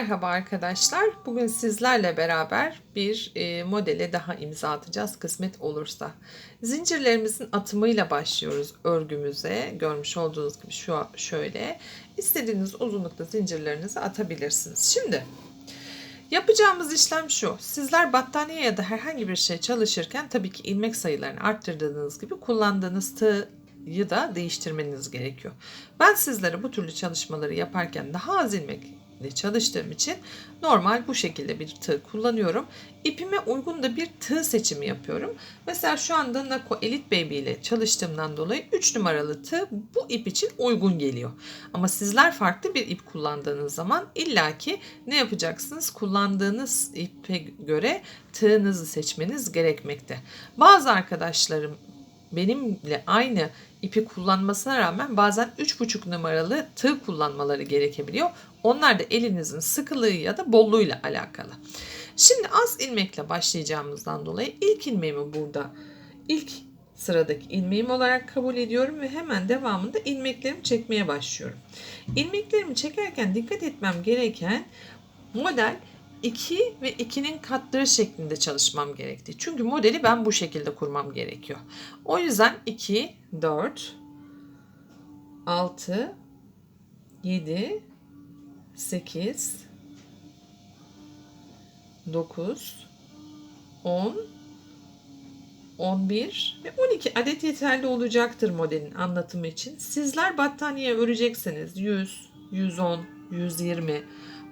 Merhaba arkadaşlar. Bugün sizlerle beraber bir e, modele daha imza atacağız kısmet olursa. Zincirlerimizin atımıyla başlıyoruz örgümüze. Görmüş olduğunuz gibi şu şöyle. İstediğiniz uzunlukta zincirlerinizi atabilirsiniz. Şimdi yapacağımız işlem şu. Sizler battaniye ya da herhangi bir şey çalışırken tabii ki ilmek sayılarını arttırdığınız gibi kullandığınız tığ da değiştirmeniz gerekiyor. Ben sizlere bu türlü çalışmaları yaparken daha az ilmek çalıştığım için normal bu şekilde bir tığ kullanıyorum. İpime uygun da bir tığ seçimi yapıyorum. Mesela şu anda Nako Elite Baby ile çalıştığımdan dolayı 3 numaralı tığ bu ip için uygun geliyor. Ama sizler farklı bir ip kullandığınız zaman illaki ne yapacaksınız? Kullandığınız ipe göre tığınızı seçmeniz gerekmekte. Bazı arkadaşlarım benimle aynı ipi kullanmasına rağmen bazen 3,5 numaralı tığ kullanmaları gerekebiliyor. Onlar da elinizin sıkılığı ya da bolluğuyla alakalı. Şimdi az ilmekle başlayacağımızdan dolayı ilk ilmeğimi burada ilk sıradaki ilmeğim olarak kabul ediyorum ve hemen devamında ilmeklerimi çekmeye başlıyorum. İlmeklerimi çekerken dikkat etmem gereken model 2 ve 2'nin katları şeklinde çalışmam gerekti. Çünkü modeli ben bu şekilde kurmam gerekiyor. O yüzden 2, 4, 6, 7, 8, 9, 10, 11 ve 12 adet yeterli olacaktır modelin anlatımı için. Sizler battaniye örecekseniz 100, 110, 120,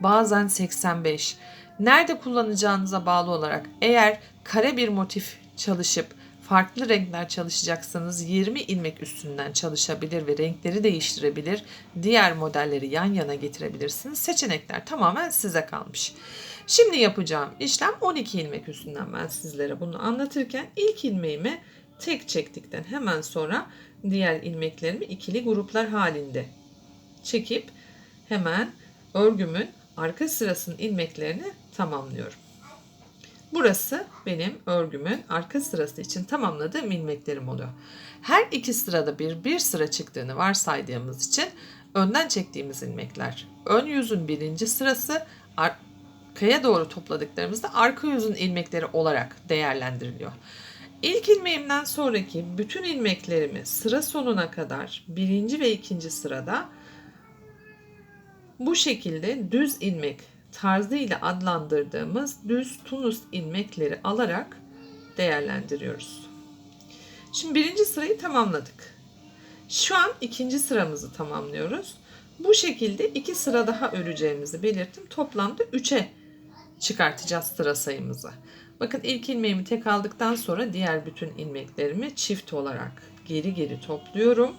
bazen 85. Nerede kullanacağınıza bağlı olarak eğer kare bir motif çalışıp farklı renkler çalışacaksanız 20 ilmek üstünden çalışabilir ve renkleri değiştirebilir. Diğer modelleri yan yana getirebilirsiniz. Seçenekler tamamen size kalmış. Şimdi yapacağım işlem 12 ilmek üstünden ben sizlere bunu anlatırken ilk ilmeğimi tek çektikten hemen sonra diğer ilmeklerimi ikili gruplar halinde çekip hemen örgümün arka sırasının ilmeklerini tamamlıyorum. Burası benim örgümün arka sırası için tamamladığım ilmeklerim oluyor. Her iki sırada bir bir sıra çıktığını varsaydığımız için önden çektiğimiz ilmekler ön yüzün birinci sırası arkaya doğru topladıklarımızda arka yüzün ilmekleri olarak değerlendiriliyor. İlk ilmeğimden sonraki bütün ilmeklerimi sıra sonuna kadar birinci ve ikinci sırada bu şekilde düz ilmek tarzı ile adlandırdığımız düz tunus ilmekleri alarak değerlendiriyoruz. Şimdi birinci sırayı tamamladık. Şu an ikinci sıramızı tamamlıyoruz. Bu şekilde iki sıra daha öreceğimizi belirttim. Toplamda 3'e çıkartacağız sıra sayımızı. Bakın ilk ilmeğimi tek aldıktan sonra diğer bütün ilmeklerimi çift olarak geri geri topluyorum.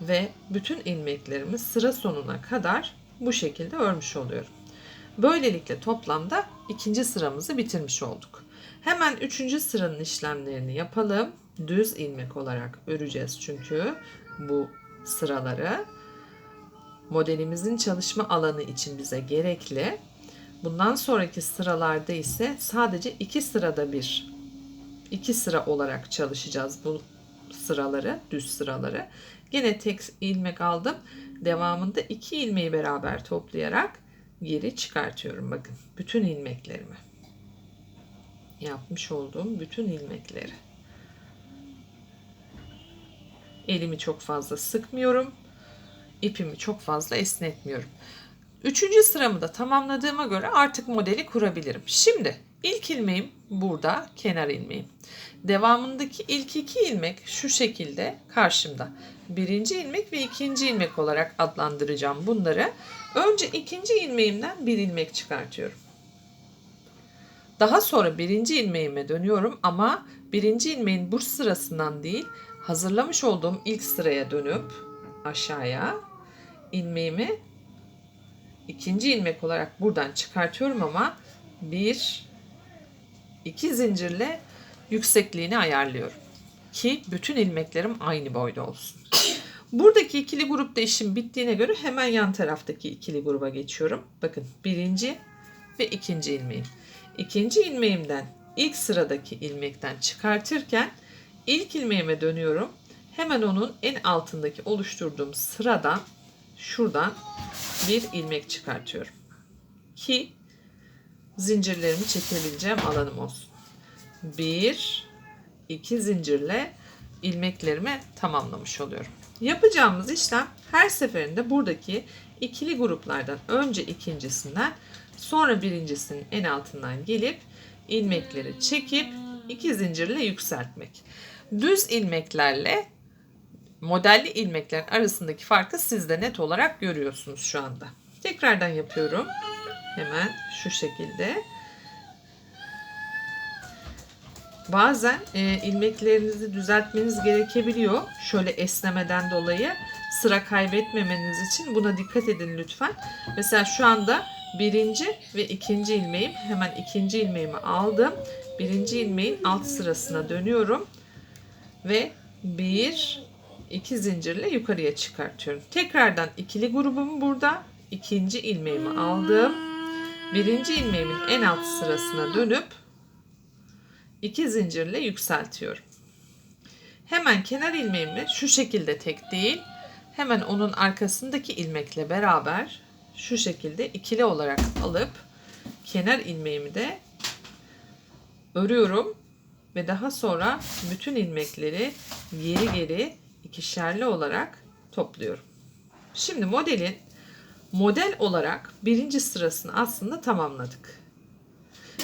Ve bütün ilmeklerimi sıra sonuna kadar bu şekilde örmüş oluyorum. Böylelikle toplamda ikinci sıramızı bitirmiş olduk. Hemen üçüncü sıranın işlemlerini yapalım. Düz ilmek olarak öreceğiz çünkü bu sıraları modelimizin çalışma alanı için bize gerekli. Bundan sonraki sıralarda ise sadece iki sırada bir iki sıra olarak çalışacağız bu sıraları, düz sıraları. Yine tek ilmek aldım. Devamında iki ilmeği beraber toplayarak geri çıkartıyorum. Bakın bütün ilmeklerimi. Yapmış olduğum bütün ilmekleri. Elimi çok fazla sıkmıyorum. İpimi çok fazla esnetmiyorum. Üçüncü sıramı da tamamladığıma göre artık modeli kurabilirim. Şimdi ilk ilmeğim burada kenar ilmeğim. Devamındaki ilk iki ilmek şu şekilde karşımda. Birinci ilmek ve ikinci ilmek olarak adlandıracağım bunları. Önce ikinci ilmeğimden bir ilmek çıkartıyorum. Daha sonra birinci ilmeğime dönüyorum ama birinci ilmeğin bu sırasından değil hazırlamış olduğum ilk sıraya dönüp aşağıya ilmeğimi ikinci ilmek olarak buradan çıkartıyorum ama bir iki zincirle yüksekliğini ayarlıyorum ki bütün ilmeklerim aynı boyda olsun. Buradaki ikili grupta işim bittiğine göre hemen yan taraftaki ikili gruba geçiyorum. Bakın birinci ve ikinci ilmeğim. İkinci ilmeğimden ilk sıradaki ilmekten çıkartırken ilk ilmeğime dönüyorum. Hemen onun en altındaki oluşturduğum sıradan şuradan bir ilmek çıkartıyorum. ki zincirlerimi çekebileceğim alanım olsun. Bir, iki zincirle ilmeklerimi tamamlamış oluyorum. Yapacağımız işlem her seferinde buradaki ikili gruplardan önce ikincisinden sonra birincisinin en altından gelip ilmekleri çekip iki zincirle yükseltmek. Düz ilmeklerle modelli ilmeklerin arasındaki farkı siz de net olarak görüyorsunuz şu anda. Tekrardan yapıyorum. Hemen şu şekilde. Bazen e, ilmeklerinizi düzeltmeniz gerekebiliyor. Şöyle esnemeden dolayı sıra kaybetmemeniz için buna dikkat edin lütfen. Mesela şu anda birinci ve ikinci ilmeğim hemen ikinci ilmeğimi aldım. Birinci ilmeğin alt sırasına dönüyorum ve bir iki zincirle yukarıya çıkartıyorum. Tekrardan ikili grubumu burada ikinci ilmeğimi aldım. Birinci ilmeğimin en alt sırasına dönüp iki zincirle yükseltiyorum. Hemen kenar ilmeğimi şu şekilde tek değil, hemen onun arkasındaki ilmekle beraber şu şekilde ikili olarak alıp kenar ilmeğimi de örüyorum ve daha sonra bütün ilmekleri geri geri ikişerli olarak topluyorum. Şimdi modelin model olarak birinci sırasını aslında tamamladık.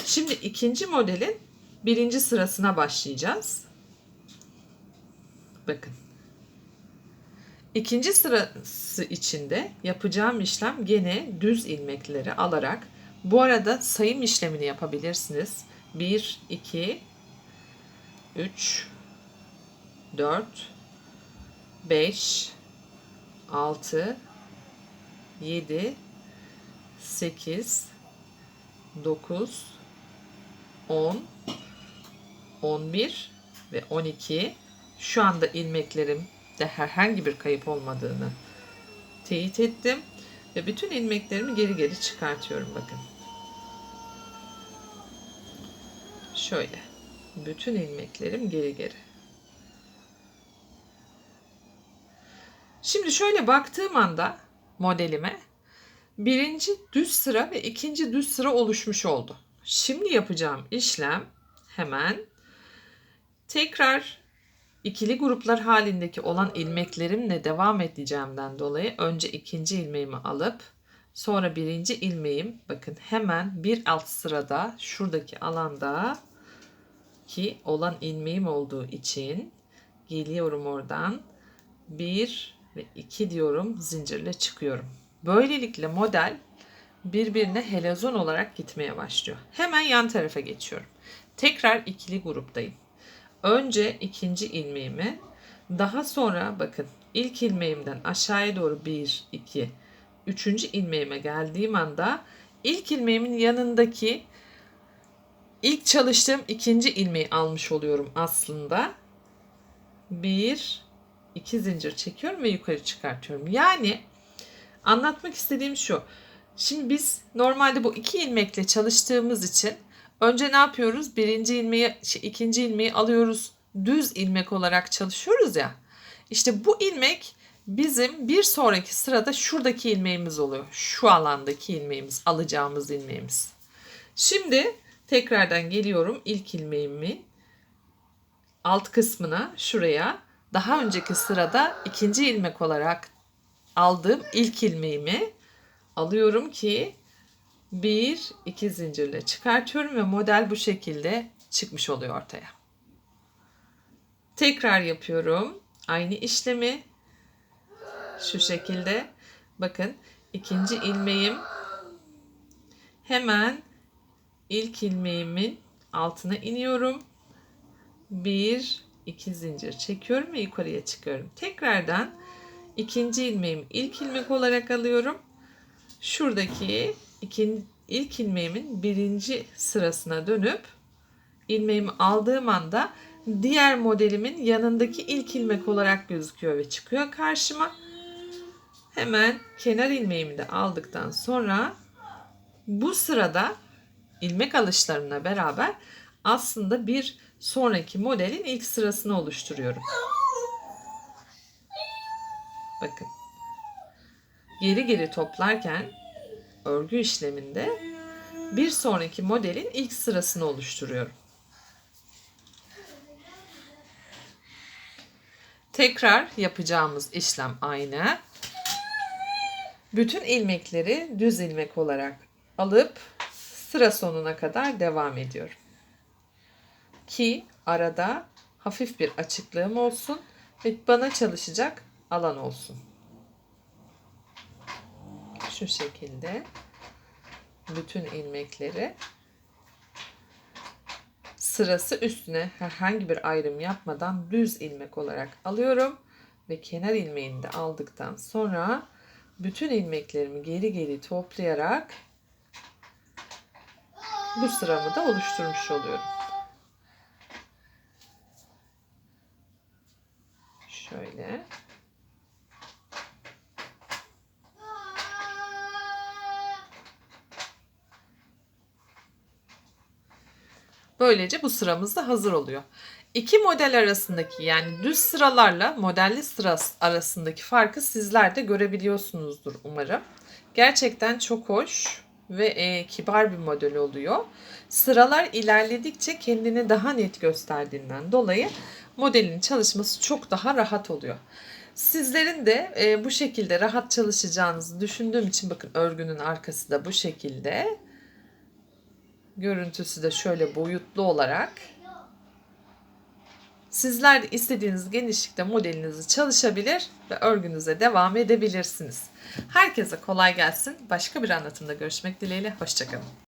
Şimdi ikinci modelin birinci sırasına başlayacağız. Bakın. İkinci sırası içinde yapacağım işlem gene düz ilmekleri alarak bu arada sayım işlemini yapabilirsiniz. 1, 2, 3, 4, 5, 6, 7, 8, 9, 10, 11 ve 12. Şu anda ilmeklerimde herhangi bir kayıp olmadığını teyit ettim. Ve bütün ilmeklerimi geri geri çıkartıyorum bakın. Şöyle. Bütün ilmeklerim geri geri. Şimdi şöyle baktığım anda modelime birinci düz sıra ve ikinci düz sıra oluşmuş oldu. Şimdi yapacağım işlem hemen tekrar ikili gruplar halindeki olan ilmeklerimle devam edeceğimden dolayı önce ikinci ilmeğimi alıp sonra birinci ilmeğim bakın hemen bir alt sırada şuradaki alanda ki olan ilmeğim olduğu için geliyorum oradan bir ve 2 diyorum zincirle çıkıyorum. Böylelikle model birbirine helezon olarak gitmeye başlıyor. Hemen yan tarafa geçiyorum. Tekrar ikili gruptayım. Önce ikinci ilmeğimi daha sonra bakın ilk ilmeğimden aşağıya doğru 1, 2, üçüncü ilmeğime geldiğim anda ilk ilmeğimin yanındaki ilk çalıştığım ikinci ilmeği almış oluyorum aslında. Bir, iki zincir çekiyorum ve yukarı çıkartıyorum. Yani anlatmak istediğim şu. Şimdi biz normalde bu iki ilmekle çalıştığımız için önce ne yapıyoruz? Birinci ilmeği, şey, ikinci ilmeği alıyoruz. Düz ilmek olarak çalışıyoruz ya. İşte bu ilmek bizim bir sonraki sırada şuradaki ilmeğimiz oluyor. Şu alandaki ilmeğimiz, alacağımız ilmeğimiz. Şimdi tekrardan geliyorum ilk ilmeğimi alt kısmına şuraya daha önceki sırada ikinci ilmek olarak aldığım ilk ilmeğimi alıyorum ki bir iki zincirle çıkartıyorum ve model bu şekilde çıkmış oluyor ortaya. Tekrar yapıyorum. Aynı işlemi şu şekilde. Bakın ikinci ilmeğim hemen ilk ilmeğimin altına iniyorum. Bir, iki zincir çekiyorum ve yukarıya çıkıyorum. Tekrardan ikinci ilmeğimi ilk ilmek olarak alıyorum. Şuradaki ikin, ilk ilmeğimin birinci sırasına dönüp ilmeğimi aldığım anda diğer modelimin yanındaki ilk ilmek olarak gözüküyor ve çıkıyor karşıma. Hemen kenar ilmeğimi de aldıktan sonra bu sırada ilmek alışlarına beraber aslında bir sonraki modelin ilk sırasını oluşturuyorum. Bakın. Geri geri toplarken örgü işleminde bir sonraki modelin ilk sırasını oluşturuyorum. Tekrar yapacağımız işlem aynı. Bütün ilmekleri düz ilmek olarak alıp sıra sonuna kadar devam ediyorum. Ki arada hafif bir açıklığım olsun ve bana çalışacak alan olsun. Şu şekilde bütün ilmekleri sırası üstüne herhangi bir ayrım yapmadan düz ilmek olarak alıyorum ve kenar ilmeğini de aldıktan sonra bütün ilmeklerimi geri geri toplayarak bu sıramı da oluşturmuş oluyorum. Şöyle. Böylece bu sıramız da hazır oluyor. İki model arasındaki yani düz sıralarla modelli sıra arasındaki farkı sizler de görebiliyorsunuzdur umarım. Gerçekten çok hoş ve e, kibar bir model oluyor. Sıralar ilerledikçe kendini daha net gösterdiğinden dolayı modelin çalışması çok daha rahat oluyor. Sizlerin de e, bu şekilde rahat çalışacağınızı düşündüğüm için bakın örgünün arkası da bu şekilde. Görüntüsü de şöyle boyutlu olarak. Sizler de istediğiniz genişlikte modelinizi çalışabilir ve örgünüze devam edebilirsiniz. Herkese kolay gelsin. Başka bir anlatımda görüşmek dileğiyle. Hoşçakalın.